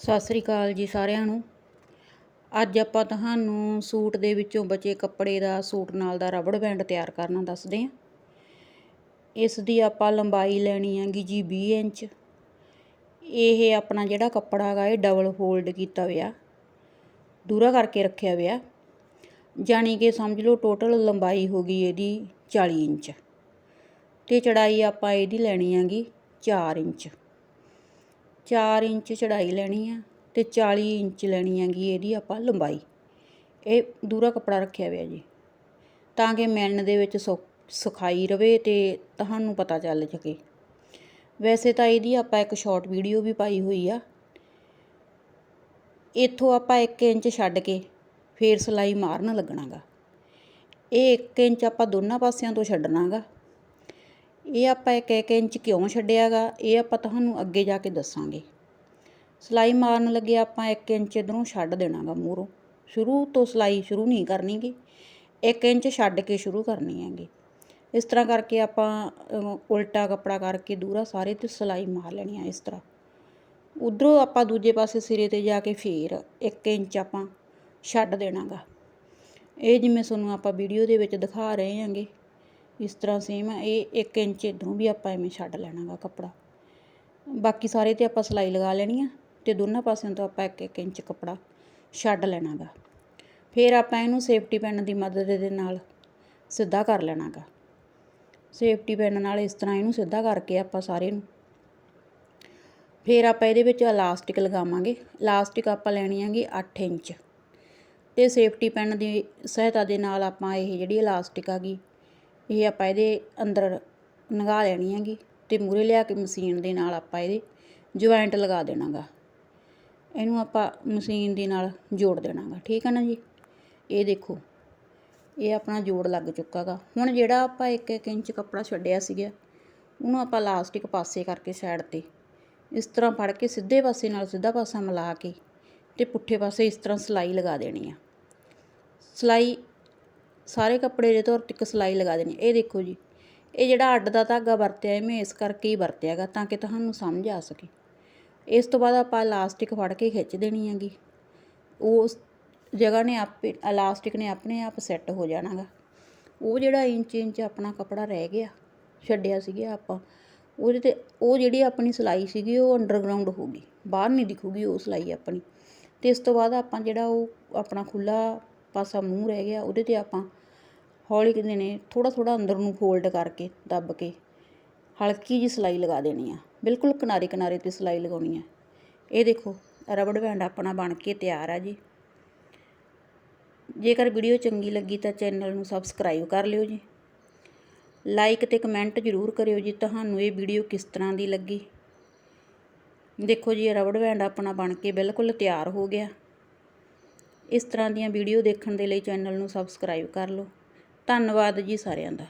ਸਤਿ ਸ੍ਰੀ ਅਕਾਲ ਜੀ ਸਾਰਿਆਂ ਨੂੰ। ਅੱਜ ਆਪਾਂ ਤੁਹਾਨੂੰ ਸੂਟ ਦੇ ਵਿੱਚੋਂ ਬਚੇ ਕੱਪੜੇ ਦਾ ਸੂਟ ਨਾਲ ਦਾ ਰਬੜ ਬੈਂਡ ਤਿਆਰ ਕਰਨਾ ਦੱਸਦੇ ਹਾਂ। ਇਸ ਦੀ ਆਪਾਂ ਲੰਬਾਈ ਲੈਣੀ ਹੈਗੀ ਜੀ 20 ਇੰਚ। ਇਹ ਆਪਣਾ ਜਿਹੜਾ ਕੱਪੜਾ ਹੈਗਾ ਇਹ ਡਬਲ ਫੋਲਡ ਕੀਤਾ ਹੋਇਆ। ਦੂਰਾ ਕਰਕੇ ਰੱਖਿਆ ਹੋਇਆ। ਜਾਣੀ ਕਿ ਸਮਝ ਲਓ ਟੋਟਲ ਲੰਬਾਈ ਹੋ ਗਈ ਇਹਦੀ 40 ਇੰਚ। ਤੇ ਚੜਾਈ ਆਪਾਂ ਇਹਦੀ ਲੈਣੀ ਹੈਗੀ 4 ਇੰਚ। 4 ਇੰਚ ਚੜਾਈ ਲੈਣੀ ਆ ਤੇ 40 ਇੰਚ ਲੈਣੀ ਹੈਗੀ ਇਹਦੀ ਆਪਾਂ ਲੰਬਾਈ। ਇਹ ਦੂਰਾ ਕੱਪੜਾ ਰੱਖਿਆ ਹੋਇਆ ਜੀ। ਤਾਂ ਕਿ ਮੈਨ ਦੇ ਵਿੱਚ ਸੁਖਾਈ ਰਵੇ ਤੇ ਤੁਹਾਨੂੰ ਪਤਾ ਚੱਲ ਸਕੇ। ਵੈਸੇ ਤਾਂ ਇਹਦੀ ਆਪਾਂ ਇੱਕ ਸ਼ਾਰਟ ਵੀਡੀਓ ਵੀ ਪਾਈ ਹੋਈ ਆ। ਇੱਥੋਂ ਆਪਾਂ 1 ਇੰਚ ਛੱਡ ਕੇ ਫੇਰ ਸਲਾਈ ਮਾਰਨ ਲੱਗਣਾਗਾ। ਇਹ 1 ਇੰਚ ਆਪਾਂ ਦੋਨਾਂ ਪਾਸਿਆਂ ਤੋਂ ਛੱਡਣਾਗਾ। ਇਹ ਆਪਾਂ ਇੱਕ ਇੱਕ ਇੰਚ ਕਿਉਂ ਛੱਡਿਆਗਾ? ਇਹ ਆਪਾਂ ਤੁਹਾਨੂੰ ਅੱਗੇ ਜਾ ਕੇ ਦੱਸਾਂਗੇ। ਸਲਾਈ ਮਾਰਨ ਲੱਗੇ ਆਪਾਂ 1 ਇੰਚ ਇਧਰੋਂ ਛੱਡ ਦੇਣਾਗਾ ਮੂਹਰੋਂ। ਸ਼ੁਰੂ ਤੋਂ ਸਲਾਈ ਸ਼ੁਰੂ ਨਹੀਂ ਕਰਨੀਗੀ। 1 ਇੰਚ ਛੱਡ ਕੇ ਸ਼ੁਰੂ ਕਰਨੀ ਹੈਗੀ। ਇਸ ਤਰ੍ਹਾਂ ਕਰਕੇ ਆਪਾਂ ਉਲਟਾ ਕੱਪੜਾ ਕਰਕੇ ਦੂਰਾ ਸਾਰੇ ਤੇ ਸਲਾਈ ਮਾਰ ਲੈਣੀ ਆ ਇਸ ਤਰ੍ਹਾਂ। ਉਧਰੋਂ ਆਪਾਂ ਦੂਜੇ ਪਾਸੇ ਸਿਰੇ ਤੇ ਜਾ ਕੇ ਫੇਰ 1 ਇੰਚ ਆਪਾਂ ਛੱਡ ਦੇਣਾਗਾ। ਇਹ ਜਿਵੇਂ ਤੁਹਾਨੂੰ ਆਪਾਂ ਵੀਡੀਓ ਦੇ ਵਿੱਚ ਦਿਖਾ ਰਹੇ ਹਾਂਗੇ। ਇਸ ਤਰ੍ਹਾਂ ਸੇਮ ਇਹ 1 ਇੰਚ ਇਧਰੋਂ ਵੀ ਆਪਾਂ ਐਵੇਂ ਛੱਡ ਲੈਣਾਗਾ ਕੱਪੜਾ। ਬਾਕੀ ਸਾਰੇ ਤੇ ਆਪਾਂ ਸਲਾਈ ਲਗਾ ਲੈਣੀ ਆ ਤੇ ਦੋਨਾਂ ਪਾਸਿਆਂ ਤੋਂ ਆਪਾਂ 1 1 ਇੰਚ ਕੱਪੜਾ ਛੱਡ ਲੈਣਾਗਾ। ਫਿਰ ਆਪਾਂ ਇਹਨੂੰ ਸੇਫਟੀ ਪੈਨ ਦੀ ਮਦਦ ਦੇ ਨਾਲ ਸਿੱਧਾ ਕਰ ਲੈਣਾਗਾ। ਸੇਫਟੀ ਪੈਨ ਨਾਲ ਇਸ ਤਰ੍ਹਾਂ ਇਹਨੂੰ ਸਿੱਧਾ ਕਰਕੇ ਆਪਾਂ ਸਾਰੇ ਨੂੰ। ਫਿਰ ਆਪਾਂ ਇਹਦੇ ਵਿੱਚ ਇਲਾਸਟਿਕ ਲਗਾਵਾਂਗੇ। ਇਲਾਸਟਿਕ ਆਪਾਂ ਲੈਣੀ ਹੈਗੀ 8 ਇੰਚ। ਤੇ ਸੇਫਟੀ ਪੈਨ ਦੀ ਸਹਾਇਤਾ ਦੇ ਨਾਲ ਆਪਾਂ ਇਹ ਜਿਹੜੀ ਇਲਾਸਟਿਕ ਆਗੀ ਇਹ ਆਪਾਂ ਇਹਦੇ ਅੰਦਰ ਨਗਾ ਲੈਣੀ ਹੈਗੀ ਅਤੇ ਮੂਹਰੇ ਲਿਆ ਕੇ ਮਸ਼ੀਨ ਦੇ ਨਾਲ ਆਪਾਂ ਇਹਦੇ ਜੁਆਇੰਟ ਲਗਾ ਦੇਣਾ ਗਾ ਇਹਨੂੰ ਆਪਾਂ ਮਸ਼ੀਨ ਦੇ ਨਾਲ ਜੋੜ ਦੇਣਾ ਗਾ ਠੀਕ ਹੈ ਨਾ ਜੀ? ਇਹ ਦੇਖੋ, ਇਹ ਆਪਣਾ ਜੋੜ ਲੱਗ ਚੁੱਕਾ ਗਾ ਹੁਣ ਜਿਹੜਾ ਆਪਾਂ 1-1 ਇੰਚ ਕੱਪੜਾ ਛੱਡਿਆ ਸੀਗਾ, ਉਹਨੂੰ ਆਪਾਂ ਲਾਸਟਿਕ ਪਾਸੇ ਕਰਕੇ ਸਾਈਡ ਤੇ ਇਸ ਤਰ੍ਹਾਂ ਫੜ ਕੇ ਸਿੱਧੇ ਪਾਸੇ ਨਾਲ ਸਿੱਧਾ ਪਾਸਾ ਮਿਲਾ ਕੇ ਤੇ ਪੁੱਠੇ ਪਾਸੇ ਇਸ ਤਰ੍ਹਾਂ ਸਲਾਈ ਲਗਾ ਦੇਣੀ ਆ। ਸਲਾਈ ਸਾਰੇ ਕੱਪੜੇ ਦੇ ਤੌਰ ਤੇ ਇੱਕ ਸਿਲਾਈ ਲਗਾ ਦੇਣੀ, ਇਹ ਦੇਖੋ ਜੀ। ਇਹ ਜਿਹੜਾ ਅੱਡ ਦਾ ਧਾਗਾ ਵਰਤਿਆ ਹੈ ਮੈਂ ਇਸ ਕਰਕੇ ਹੀ ਵਰਤਿਆਗਾ ਤਾਂ ਕਿ ਤੁਹਾਨੂੰ ਸਮਝ ਆ ਸਕੇ। ਇਸ ਤੋਂ ਬਾਅਦ ਆਪਾਂ ਇਲਾਸਟਿਕ ਫੜ ਕੇ ਖਿੱਚ ਦੇਣੀ ਹੈਗੀ। ਉਸ ਜਗ੍ਹਾ ਨੇ ਆਪੇ, ਇਲਾਸਟਿਕ ਨੇ ਆਪਣੇ ਆਪ ਸੈੱਟ ਹੋ ਜਾਣਾਗਾ। ਉਹ ਜਿਹੜਾ ਇੰਚ ਇੰਚ ਆਪਣਾ ਕਪੜਾ ਰਹਿ ਗਿਆ, ਛੱਡਿਆ ਸੀਗਾ ਆਪਾਂ, ਉਹਦੇ ਤੇ ਉਹ ਜਿਹੜੀ ਆਪਣੀ ਸਿਲਾਈ ਸੀਗੀ, ਉਹ ਅੰਡਰਗਰਾਉਂਡ ਹੋਊਗੀ ਬਾਹਰ ਨਹੀਂ ਦਿਖੂਗੀ ਉਹ ਸਿਲਾਈ ਆਪਣੀ। ਤੇ ਇਸ ਤੋਂ ਬਾਅਦ ਆਪਾਂ ਜਿਹੜਾ ਉਹ ਆਪਣਾ ਖੁੱਲਾ ਪਾਸਾ ਮੂੰਹ ਰਹਿ ਗਿਆ, ਉਹਦੇ ਤੇ ਆਪਾਂ ਹੌਲੀ ਕਿੰਨੇ ਨੇ ਥੋੜ੍ਹਾ ਥੋੜਾ ਅੰਦਰ ਨੂੰ ਫੋਲਡ ਕਰਕੇ ਦੱਬ ਕੇ ਹਲਕੀ ਜਿਹੀ ਸਿਲਾਈ ਲਗਾ ਦੇਣੀ ਆ। ਬਿਲਕੁਲ ਕਿਨਾਰੇ ਕਿਨਾਰੇ ਤੇ ਸਿਲਾਈ ਲਗਾਉਣੀ ਆ। ਇਹ ਦੇਖੋ, ਰਬੜ ਬੈਂਡ ਆਪਣਾ ਬਣ ਕੇ ਤਿਆਰ ਆ ਜੀ। ਜੇਕਰ ਵੀਡੀਓ ਚੰਗੀ ਲੱਗੀ ਤਾਂ ਚੈਨਲ ਨੂੰ ਸਬਸਕ੍ਰਾਈਬ ਕਰ ਲਿਓ ਜੀ। ਲਾਈਕ ਤੇ ਕਮੈਂਟ ਜ਼ਰੂਰ ਕਰਿਓ ਜੀ, ਤੁਹਾਨੂੰ ਇਹ ਵੀਡੀਓ ਕਿਸ ਤਰ੍ਹਾਂ ਦੀ ਲੱਗੀ। ਦੇਖੋ ਜੀ ਰਬੜ ਬੈਂਡ ਆਪਣਾ ਬਣ ਕੇ ਬਿਲਕੁਲ ਤਿਆਰ ਹੋ ਗਿਆ। ਇਸ ਤਰ੍ਹਾਂ ਦੀਆਂ ਵੀਡੀਓ ਦੇਖਣ ਦੇ ਲਈ ਚੈਨਲ ਨੂੰ ਸਬਸਕ੍ਰਾਈਬ ਕਰ ਲਓ। ਧੰਨਵਾਦ ਜੀ ਸਾਰਿਆਂ ਦਾ।